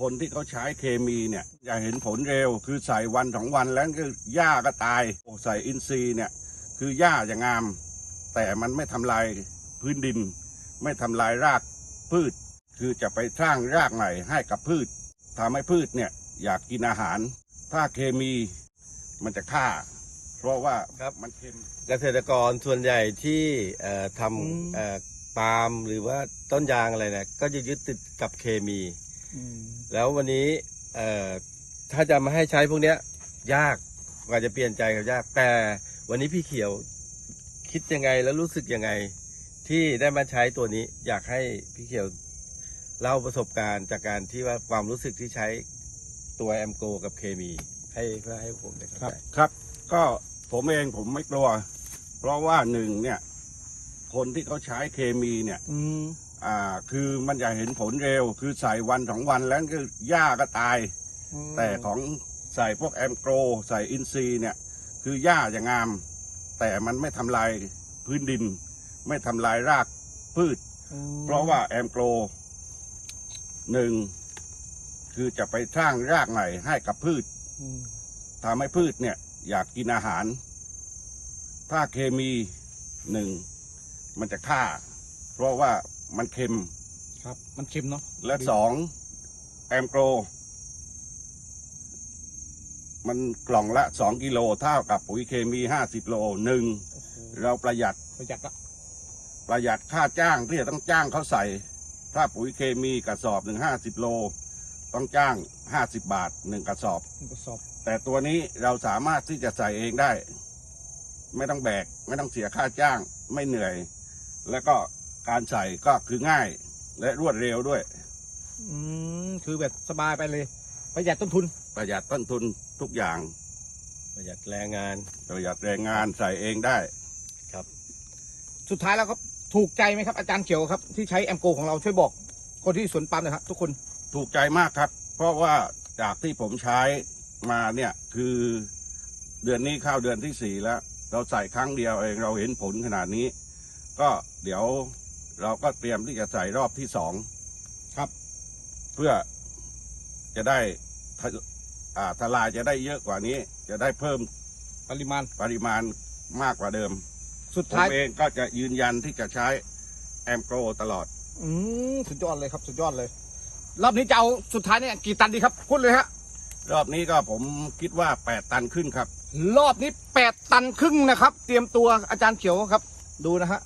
คนที่เขาใช้เคมีเนี่ยอยากเห็นผลเร็ว คือใส่วันสองวันแล้วก็หญ้าก็ตายโอ้ใส่อินทรีย์เนี่ยคือหญ้าจะงาม แต่มันไม่ทำลายพื้นดิน ไม่ทำลายรากพืช คือจะไปสร้างรากใหม่ให้กับพืชทำให้พืชเนี่ยอยากกินอาหาร ถ้าเคมีมันจะฆ่า เพราะว่าครับมันเค็มเกษตรกรส่วนใหญ่ที่เอ่อทอืมำเอ่อปาล์มหรือว่าต้นยางอะไรเนี่ยก็จะยึดติดกับเคมีอืม แล้ววันนี้ เอ่อถ้าจะมาให้ใช้พวกเนี้ย ยากกว่าจะเปลี่ยนใจกับยาก แต่วันนี้พี่เขียวคิดยังไงแล้วรู้สึกยังไง ที่ได้มาใช้ตัวนี้ อยากให้พี่เขียวเล่าประสบการณ์จากการที่ว่าความรู้สึกที่ใช้ตัวแอมโกกับเคมี ให้เพื่อให้ผมได้เข้าใจครับ ก็ผมเองผมไม่กลัว เพราะว่าหนึ่งเนี่ย คนที่เขาใช้เคมีเนี่ย อืม อ่าคือมันอยากเห็นผลเร็ว คือใส่วันสองวันแล้วก็หญ้าก็ตาย แต่ของใส่พวกแอมโกรใส่อินทรีย์เนี่ย คือหญ้าจะงาม แต่มันไม่ทำลายพื้นดิน ไม่ทำลายรากพืชอืมเพราะว่าแอมโกรหนึ่งคือจะไปสร้างรากใหม่ให้กับพืชอืมทำให้พืชเนี่ย อยากกินอาหาร ถ้าเคมีหนึ่งมันจะฆ่า เพราะว่า มันเค็ม ครับ มันเค็มเนาะและสองแอมโกร มันกล่องละสองกิโลเท่ากับปุ๋ยเคมีห้าสิบโลหนึ่งโอ้โหเราประหยัดประหยัดละประหยัดค่าจ้างที่จะต้องจ้างเขาใส่ ถ้าปุ๋ยเคมีกระสอบหนึ่งห้าสิบโล ต้องจ้างห้าสิบบาทหนึ่งกระสอบ หนึ่งกระสอบแต่ตัวนี้เราสามารถที่จะใส่เองได้ ไม่ต้องแบก ไม่ต้องเสียค่าจ้าง ไม่เหนื่อย แล้วก็ การใส่ก็คือง่ายและรวดเร็วด้วย อืมคือแบบสบายไปเลย ประหยัดต้นทุน ประหยัดต้นทุนทุกอย่าง ประหยัดแรงงานประหยัดแรงงานใส่เองได้ สุดท้ายแล้วครับถูกใจไหมครับอาจารย์เขียวครับที่ใช้แอมโกของเราช่วยบอกคนที่สวนปาล์มหนะครับทุกคนถูกใจมากครับ เพราะว่าจากที่ผมใช้มาเนี่ยคือเดือนนี้เข้าเดือนที่สี่แล้ว เราใส่ครั้งเดียวเองเราเห็นผลขนาดนี้ ก็เดี๋ยว เราก็เตรียมที่จะใส่รอบที่สองครับ เพื่อจะได้ทะอ่าทลายจะได้เยอะกว่านี้ จะได้เพิ่มปริมาณปริมาณมากกว่าเดิมสุดผมท้ายเองก็จะยืนยันที่จะใช้แอมโกรตลอด อืมสุดยอดเลยครับสุดยอดเลย รอบนี้จะเอาสุดท้ายเนี่ยกี่ตันดีครับพูดเลยฮะรอบนี้ก็ผมคิดว่า 8 ตันขึ้นครับ รอบนี้แปดตันครึ่งนะครับ เตรียมตัวอาจารย์เขียวครับ ดูนะฮะ